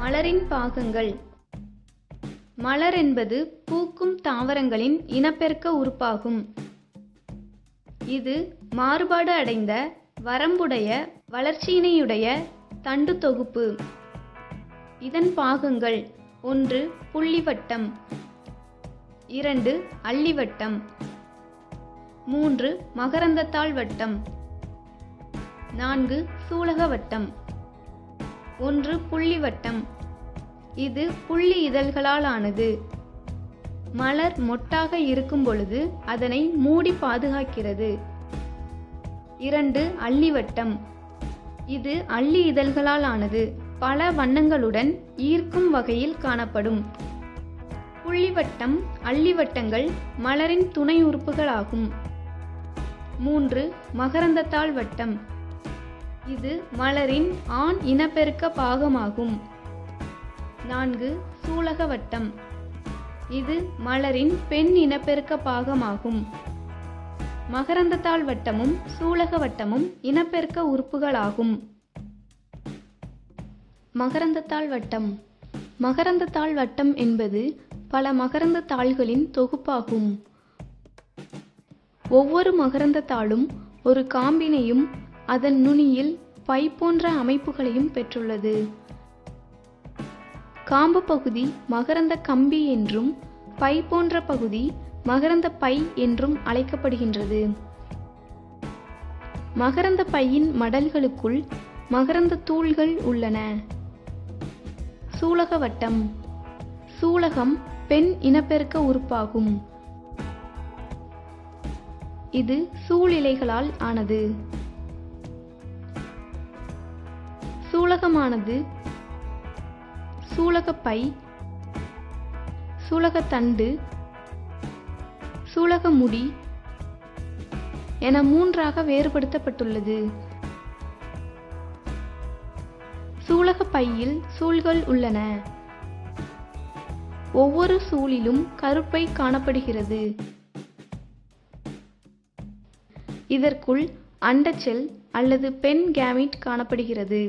மலரின் பாகங்கள். மலர் என்பது பூக்கும் தாவரங்களின் இனப்பெருக்க உறுப்பாகும். இது மாறுபாடு அடைந்த வரம்புடைய வளர்ச்சியினையுடைய தண்டு தொகுப்பு. இதன் பாகங்கள் ஒன்று புள்ளிவட்டம் இரண்டு அள்ளிவட்டம் மூன்று மகரந்தத்தாள் வட்டம் நான்கு சூலக வட்டம். ஒன்று புள்ளி வட்டம் இது புள்ளி இதழ்களால் ஆனது மலர் மொட்டாக இருக்கும் பொழுது அதனை மூடி பாதுகாக்கிறது. இரண்டு அள்ளிவட்டம் இது அள்ளி இதழ்களால் ஆனது பல வண்ணங்களுடன் ஈர்க்கும் வகையில் காணப்படும். புள்ளிவட்டம் அள்ளிவட்டங்கள் மலரின் துணை உறுப்புகளாகும். மூன்று மகரந்தத்தாள் வட்டம். இது மலரின் ஆண் இனப்பெருக்க பாகமாகும். நான்கு சூலக வட்டம் இது மலரின் பெண் இனப்பெருக்க பாகமாகும். மகரந்தத்தாள் வட்டமும் சூலக வட்டமும் இனப்பெருக்க உறுப்புகளாகும். மகரந்தத்தாள் வட்டம். மகரந்தத்தாள் வட்டம் என்பது பல மகரந்த தாள்களின் தொகுப்பாகும். ஒவ்வொரு மகரந்த தாளும் ஒரு காம்பினையும் அதன் நுனியில் பை போன்ற அமைப்புகளையும் பெற்றுள்ளது. காம்பு பகுதி மகரந்த கம்பி என்றும் பை போன்ற பகுதி மகரந்த பை என்றும் அழைக்கப்படுகின்றது. மகரந்த பையின் மடல்களுக்குள் மகரந்த தூள்கள் உள்ளன. சூலக வட்டம். சூலகம் பெண் இனப்பெருக்க உறுப்பாகும். இது சூழிலைகளால் ஆனது. சூலகமானது சூலகப்பை சூலகத்தண்டு சூலகமுடி என மூன்றாக வேறுபடுத்தப்பட்டுள்ளது. சூலகப்பையில் சூழ்கள் உள்ளன. ஒவ்வொரு சூழிலும் கருப்பை காணப்படுகிறது. இதற்குள் அண்டச்செல் அல்லது பெண் கேமிட் காணப்படுகிறது.